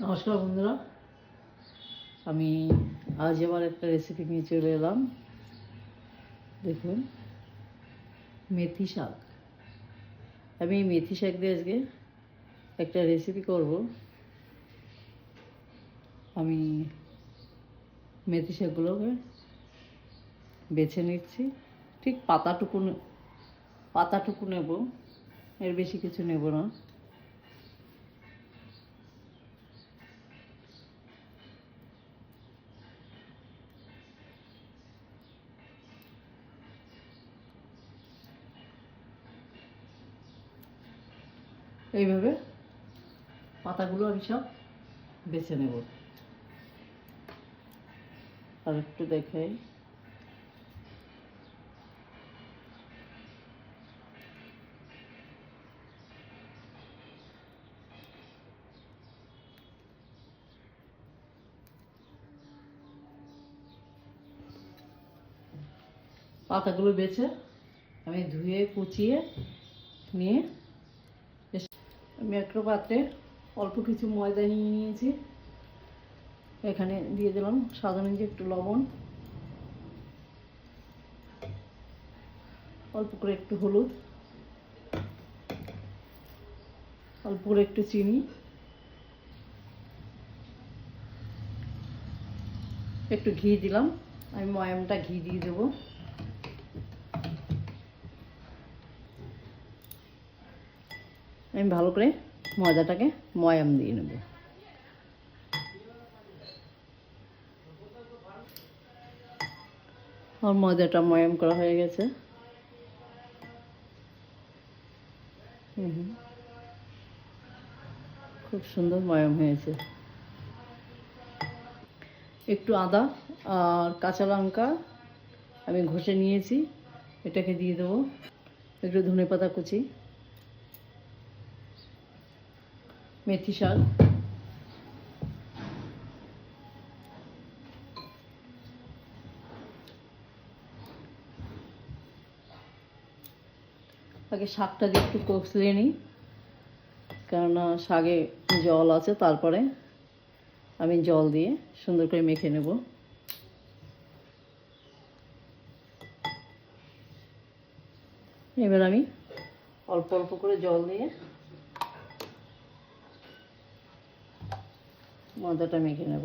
নমস্কার বন্ধুরা। আমি আজ আবার একটা রেসিপি নিয়ে চলে এলাম। দেখুন, মেথি শাক। আমি মেথি শাক দিয়ে আজকে একটা রেসিপি করব। আমি মেথি শাকগুলোকে বেছে নিচ্ছি। ঠিক পাতাটুকু পাতাটুকু নেব। এর বেশি কিছু নেব না। এইভাবে পাতাগুলো আমি সব বেছে নেব। আর একটু দেখাই। পাতাগুলো বেছে আমি ধুয়ে, কুচিয়ে নিয়ে একটা পাত্রে অল্প কিছু ময়দা নিয়ে নিয়েছি। এখানে দিয়ে দিলাম সাধারণ যে একটু লবণ। অল্প করে একটু হলুদ। অল্প করে একটু চিনি। একটু ঘি দিলাম। আমি ময়ামটা ঘি দিয়ে দেবো। আমি ভালো করে ময়দাটাকে ময়াম দিয়ে নেব। আমার ময়দাটা ময়াম করা হয়ে গেছে। খুব সুন্দর ময়াম হয়েছে। একটু আদা আর কাঁচা লঙ্কা আমি ঘষে নিয়েছি, এটাকে দিয়ে দেবো। একটু ধনে পাতা কুচি। মেথি শাক। আগে শাকটা দিয়ে একটু কষলিয়ে নিই, কেননা শাকে জল আছে, তারপরে আমি জল দিয়ে সুন্দর করে মেখে নেব। এবার আমি অল্প অল্প করে জল দিয়ে ময়দাটা মেখে নেব।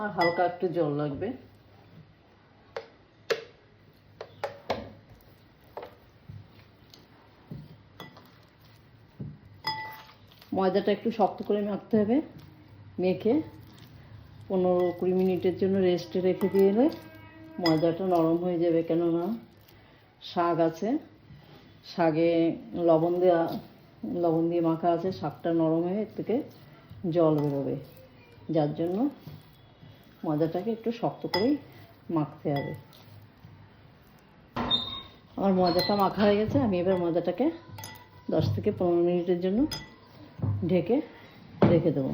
আর হালকা একটু জল লাগবে। ময়দাটা একটু শক্ত করে মাখতে হবে, মেখে। পনেরো কুড়ি মিনিটের জন্য রেস্টে রেখে দিলে ময়দাটা নরম হয়ে যাবে কেননা শাক আছে। শাকে লবণ দেওয়া লবণ দিয়ে মাখা আছে, শাকটা নরম হয়ে এর থেকে জল বেরোবে। যার জন্য ময়দাটাকে একটু শক্ত করেই মাখতে হবে। আমার ময়দাটা মাখা হয়ে গেছে, আমি এবার ময়দাটাকে দশ থেকে পনেরো মিনিটের জন্য ঢেকে রেখে দেবো।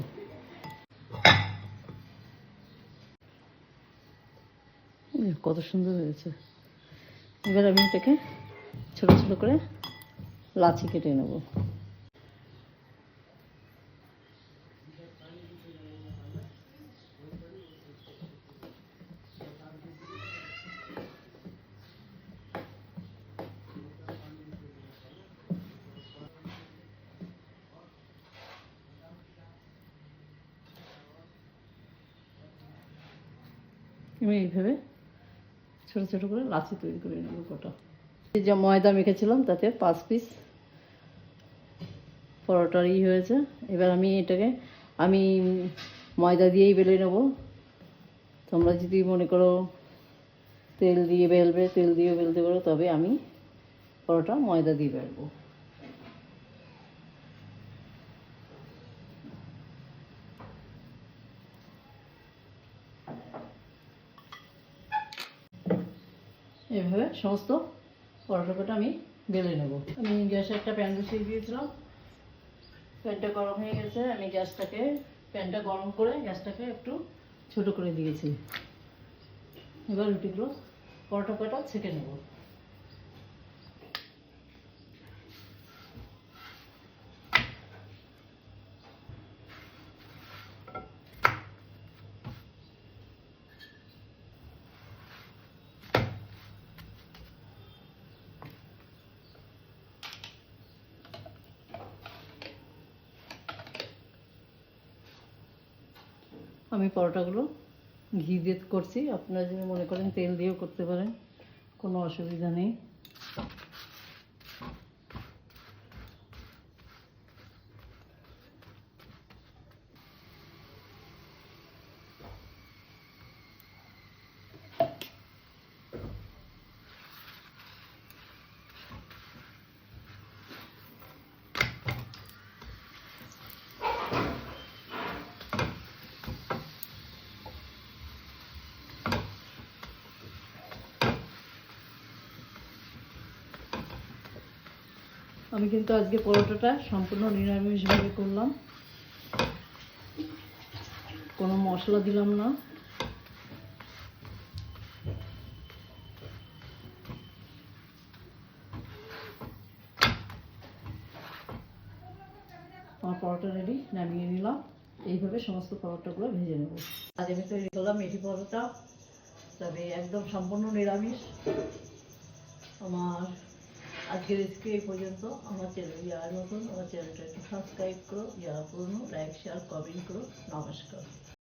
কত সুন্দর হয়েছে। এবার আমি এটাকে ছোট ছোট করে লাচি কেটে নেব। আমি এইভাবে ছোটো ছোটো করে লাচি তৈরি করে নেব গোটা। যে ময়দা মেখেছিলাম, তাতে পাঁচ পিস পরোটার ই হয়েছে। এবার আমি এটাকে, আমি ময়দা দিয়েই বেলে নেব। তোমরা যদি মনে করো তেল দিয়ে বেলবে, তেল দিয়ে বেলতে পারো, তবে আমি পরোটা ময়দা দিয়ে বেলবো। এভাবে সমস্ত পরোটাটা আমি বেলে নেব। আমি গ্যাসে একটা প্যান বসিয়ে দিয়েছিলাম। প্যানটা গরম হয়ে গেছে। আমি গ্যাসটাকে, প্যানটা গরম করে গ্যাসটাকে একটু ছোট করে দিয়েছি। এবার রুটিগুলো পরোটা পরোটা ছেঁকে নেব। আমি পরোটাগুলো ঘি দিয়ে করছি। আপনারা যদি মনে করেন তেল দিয়েও করতে পারেন, কোনো অসুবিধা নেই। আমি কিন্তু আজকে পরোটাটা সম্পূর্ণ নিরামিষভাবে করলাম। কোনো মশলা দিলাম না। আমার পরোটা রেডি নামিয়ে নিলাম। এইভাবে সমস্ত পরোটাগুলো ভেজে নেব। আজ আমি তৈরি করলাম মেথি পরোটা। তবে একদম সম্পূর্ণ নিরামিষ। আমার আজকের রেসিপি এই পর্যন্ত। আমার চ্যানেল ইয়ার নতুন, আমার চ্যানেলটা একটু সাবস্ক্রাইব করো, যারা পুরনো লাইক শেয়ার কমেন্ট করো। নমস্কার।